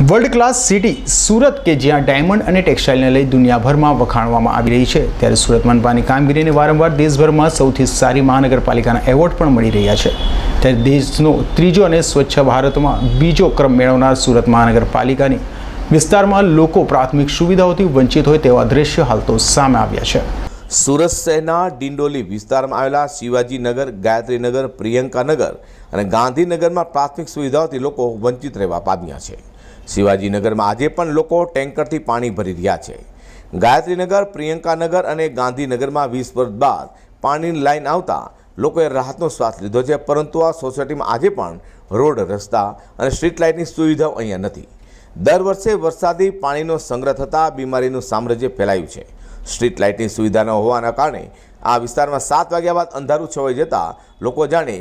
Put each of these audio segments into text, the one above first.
World class city Surat કે જ્યાં diamond અને ટેક્સટાઇલને લઈ દુનિયાભરમાં વખાણવામાં આવી રહી છે. ત્યારે સુરત મનપાની કામગીરીને વારંવાર દેશભરમાં સૌથી સારી મહાનગરપાલિકાના એવોર્ડ પણ મળી રહ્યા છે. ત્યારે દેશનો ત્રીજો અને સ્વચ્છ ભારતમાં બીજો ક્રમ મેળવનાર સુરત મહાનગરપાલિકાની વિસ્તારમાં લોકો પ્રાથમિક સુવિધાઓથી વંચિત હોય તેવા દ્રશ્ય હાલ તો સામે આવ્યા છે. સુરત શહેરના ડિંડોલી વિસ્તારમાં આવેલા શિવાજીનગર ગાયત્રીનગર પ્રિયંકાનગર અને ગાંધીનગરમાં પ્રાથમિક સુવિધાઓથી લોકો વંચિત રહેવા પામ્યા છે. શિવાજીનગરમાં આજે પણ લોકો ટેન્કરથી પાણી ભરી રહ્યા છે. ગાયત્રીનગર, પ્રિયંકાનગર અને ગાંધીનગરમાં વીસ વર્ષ બાદ પાણીની લાઈન આવતા લોકોએ રાહતનો શ્વાસ લીધો છે, પરંતુ આ સોસાયટીમાં આજે પણ રોડ, રસ્તા અને સ્ટ્રીટ લાઇટની સુવિધાઓ અહીંયા નથી. દર વર્ષે વરસાદી પાણીનો સંગ્રહ થતાં બીમારીનું સામ્રાજ્ય ફેલાયું છે. સ્ટ્રીટ લાઇટની સુવિધા ન હોવાના કારણે આ વિસ્તારમાં સાત વાગ્યા બાદ અંધારું છવાઈ જતાં લોકો જાણે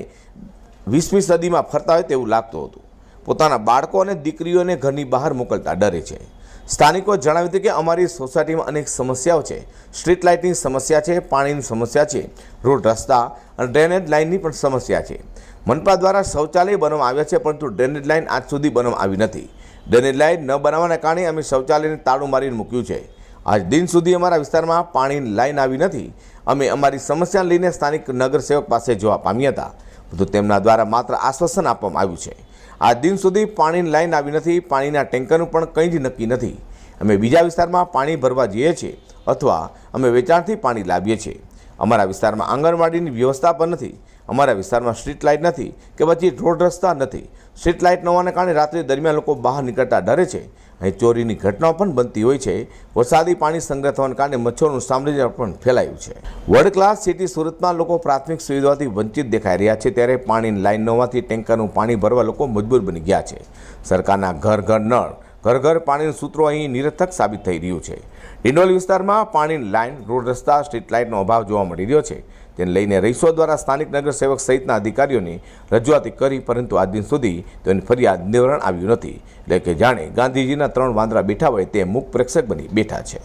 વીસમી સદીમાં ફરતા હોય તેવું લાગતું હતું. પોતાના બાળકો અને દીકરીઓને ઘરની બહાર મોકલતા ડરે છે. સ્થાનિકો જણાવ્યું હતું કે અમારી સોસાયટીમાં અનેક સમસ્યાઓ છે. સ્ટ્રીટ લાઇટની સમસ્યા છે, પાણીની સમસ્યા છે, રોડ રસ્તા અને ડ્રેનેજ લાઇનની પણ સમસ્યા છે. મનપા દ્વારા શૌચાલય બનાવવામાં આવ્યા છે, પરંતુ ડ્રેનેજ લાઇન આજ સુધી બનાવવામાં આવી નથી. ડ્રેનેજ લાઇન ન બનાવવાના કારણે અમે શૌચાલયને તાળું મારીને મૂક્યું છે. આજ દિન સુધી અમારા વિસ્તારમાં પાણીની લાઈન આવી નથી. અમે અમારી સમસ્યા લઈને સ્થાનિક નગરસેવક પાસે જોવા પામ્યા હતા. પરંતુ તેમના દ્વારા માત્ર આશ્વાસન આપવામાં આવ્યું છે. આ દિન સુધી પાણીની લાઈન આવી નથી, પાણીના ટેન્કરનું પણ કંઈ જ નક્કી નથી. અમે બીજા વિસ્તારમાં પાણી ભરવા જઈએ છીએ અથવા અમે વેચાણથી પાણી લાવીએ છીએ. અમારા વિસ્તારમાં આંગણવાડીની વ્યવસ્થા પણ નથી, અમારા વિસ્તારમાં સ્ટ્રીટ લાઇટ નથી કે પછી રોડ રસ્તા નથી. સ્ટ્રીટ લાઇટ ન હોવાને કારણે રાત્રે દરમિયાન લોકો બહાર નીકળતા ડરે છે. અહીં ચોરીની ઘટનાઓ પણ બનતી હોય છે. વરસાદી પાણી સંગ્રહ થવાને કારણે મચ્છરોનું સામ્રાજ્ય પણ ફેલાયું છે. વર્લ્ડ ક્લાસ સિટી સુરતમાં લોકો પ્રાથમિક સુવિધાઓથી વંચિત દેખાઈ રહ્યા છે ત્યારે પાણીની લાઇન ન હોવાથી ટેન્કરનું પાણી ભરવા લોકો મજબૂર બની ગયા છે. સરકારના ઘર ઘર નળ ઘર ઘર પાણીનું સૂત્રો અહીં નિરર્થક સાબિત થઈ રહ્યું છે. ડિંડોલી વિસ્તારમાં પાણીની લાઇન, રોડ રસ્તા, સ્ટ્રીટ લાઇટનો અભાવ જોવા મળી રહ્યો છે. તેને લઈને રહીશો દ્વારા સ્થાનિક નગરસેવક સહિતના અધિકારીઓની રજૂઆતી કરી, પરંતુ આજ દિન સુધી તેની ફરિયાદ નિવારણ આવ્યું નથી. એટલે કે જાણે ગાંધીજીના ત્રણ વાંદરા બેઠા હોય તે મુખ પ્રેક્ષક બની બેઠા છે.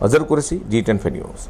Azhar Qureshi, G ten news.